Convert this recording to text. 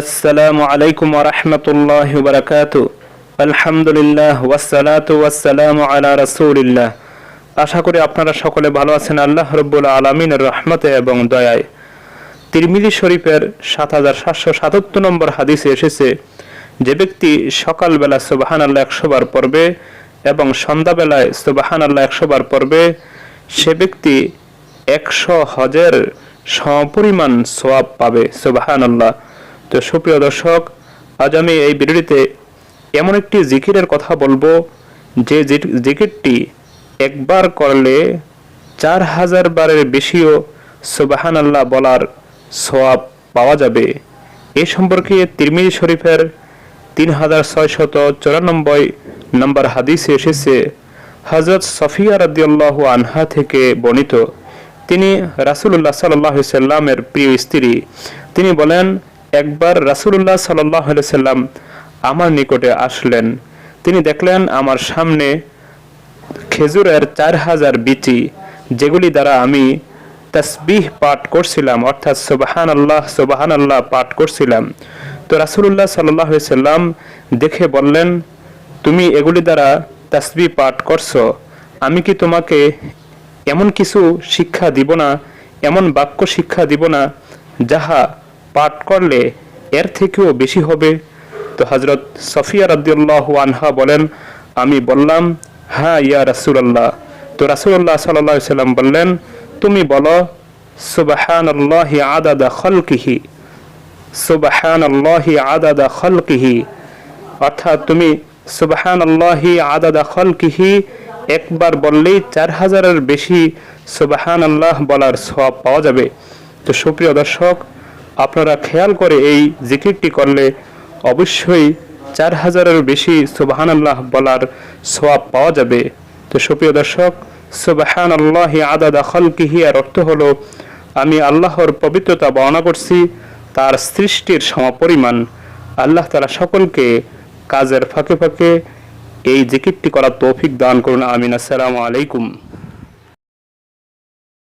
আসসালামু আলাইকুম ওরহমতুল্লাহ বারাকাতু আলহামদুলিল্লাহ ওয়াসালাতু আলা রাসূলিল্লাহ। আশা করি আপনারা সকলে ভালো আছেন। আল্লাহ রব্বুল আলমিনের রহমতে এবং দয়ায়। তিরমিলি শরীফের সাত হাজার সাতশো সাতাত্তর নম্বর হাদিসে এসেছে, যে ব্যক্তি সকালবেলা সুবাহান আল্লাহ একশো বার পড়বে এবং সন্ধ্যাবেলায় সুবাহান আল্লাহ একশো বার পড়বে, সে ব্যক্তি একশো হজের সমপরিমাণ সোয়াব পাবে সুবাহান আল্লাহ তো সুপ্রিয় দর্শক, আজ আমি এই ভিডিওটিতে এমন একটি জিকিরের কথা বলব, যে জিকিরটি একবার করলে চার হাজার বারের বেশিও সুবাহান আল্লাহ বলার সোয়াব পাওয়া যাবে। এ সম্পর্কে তিরমিজি শরীফের তিন হাজার ছয়শত চুরানব্বই নম্বর হাদিসে এসেছে হজরত সফিয়া রাদিয়াল্লাহু আনহা থেকে বর্ণিত। তিনি রাসূলুল্লাহ সাল্লাহ সাল্লামের প্রিয় স্ত্রী। তিনি বলেন একবার রাসূলুল্লাহ সাল্লাহ সাল্লাম আমার নিকটে আসলেন। তিনি দেখলেন আমার সামনে খেজুরের চার হাজার বিচি, যেগুলি দ্বারা আমি তসবিহ পাঠ করছিলাম, অর্থাৎ সুবাহান আল্লাহ সুবাহান আল্লাহ পাঠ করছিলাম। তো রাসুল্লাহ সাল্লাহ সাল্লাম দেখে বললেন, তুমি এগুলি দ্বারা তসবি পাঠ করছ, আমি কি তোমাকে এমন কিছু শিক্ষা দিব না, এমন বাক্য শিক্ষা দিব না, যাহা পাঠ করলে এর থেকেও বেশি হবে। তো হজরত সফিয়া রাদিউল্লাহ আনহা বলেন, আমি বললাম হ্যাঁ ইয়া রাসূলুল্লাহ। তো রাসূলুল্লাহ সাল্লাল্লাহু আলাইহি সাল্লাম বললেন, তুমি বলো, সুবহানাল্লাহি আদাদা খালকিহি। সুবহানাল্লাহি আদাদা খালকিহি। অর্থাৎ তুমি সুবহানাল্লাহি আদাদা খালকিহি একবার বললেই চার হাজারের বেশি সুবাহান আল্লাহ বলার সব পাওয়া যাবে। তো সুপ্রিয় দর্শক আপনারা খেয়াল করে এই জিকিরটি করলে অবশ্যই চার হাজারের বেশি সুবাহান আল্লাহ বলার সওয়াব পাওয়া যাবে। তো সুপ্রিয় দর্শক সুবাহান আল্লাহি আদাদা খালকিহি, এর অর্থ হলো, আমি আল্লাহর পবিত্রতা বর্ণনা করছি, তার সৃষ্টির সমপরিমাণ। আল্লাহ তারা সকলকে কাজের ফাঁকে ফাঁকে এই জিকিরটি করার তৌফিক দান করুন। আমিন। আসসালামু আলাইকুম।